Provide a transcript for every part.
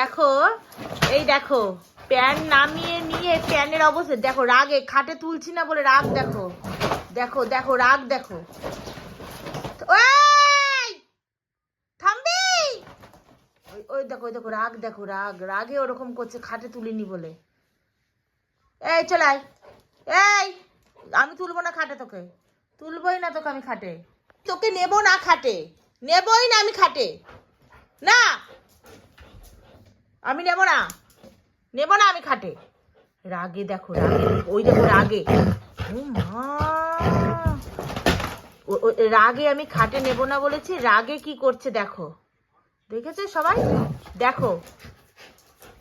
দেখো, এই দেখো, প্যান নামিয়ে নিয়ে প্যানের অবস্থা। দেখো, রাগে খাটে তুলছি না বলে রাগ দেখো। দেখো দেখো, রাগ দেখো। থামবি! ওই দেখো ওই দেখো, রাগ দেখো, রাগ। রাগে ওরকম করছে, খাটে তুলিনি বলে। এই চলাই এই, আমি তুলবো না খাটে তোকে। তুলবই না তোকে আমি খাটে। তোকে নেব না খাটে। নেবই না আমি খাটে। না! আমি নেব না। নেব না আমি খাটে। রাগে দেখো, রাগে ওই দেখো রাগে। ও মা। রাগে আমি খাটে নেব না বলেছি, রাগে কি করছে দেখো। দেখেছে সবাই? দেখো।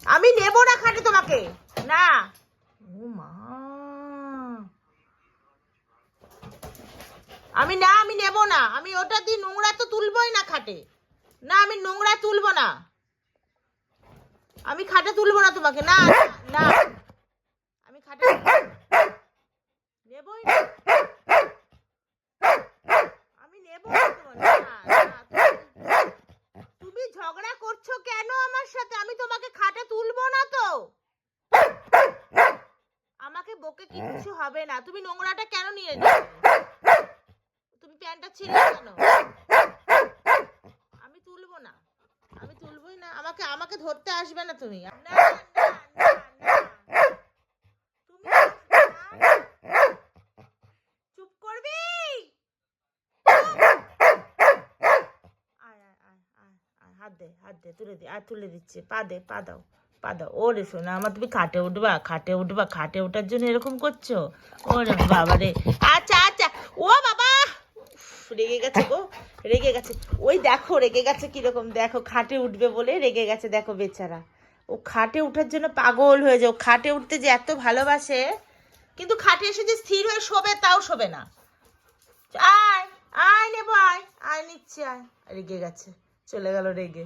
আমি নেব না খাটে তোমাকে। না। ও মা। আমি না, আমি নেব না। আমি ওটা দিয়ে নোংরা তো তুলবই না খাটে। না, আমি নোংরা তুলবো না। আমি খাটে তুলবো না তোমাকে না না। আমি খাটে নেবই না। আমি নেব তুমি- ঝগড়া করছ কেন আমার সাথে? আমি তোমাকে খাটে তুলবো না তো। আমাকে বকে কিচ্ছু হবে না। তুমি নোংরাটা কেন নিয়ে তুমি প্যান্টটা ছিলে কেন আমি তুলবো না আমি তুলবই আমাকে ধরতে আসবে না তুমি। চুপ করবি হাত দে হাত দে তুলে দে আর তুলে দিচ্ছে পা দে পা দাও পা দাও ওরে শোনা আমার তুমি খাটে উঠবা খাটে উঠবা খাটে ওঠার জন্য এরকম করছ ওরে বাবা রে আচ্ছা আচ্ছা ও বাবা রেগে গেছে গো রেগে গেছে। ওই দেখো, রেগে গেছে কীরকম, দেখো খাটে উঠবে বলে রেগে গেছে, দেখো বেচারা। ও খাটে উঠার জন্য পাগল হয়ে যায়। ও খাটে উঠতে যে এত ভালোবাসে, কিন্তু খাটে এসে যে স্থির হয়ে শোবে তাও শোবে না। আয় আয় নেব আয় আয় নিচ্ছে, আয়। রেগে গেছে, চলে গেল রেগে।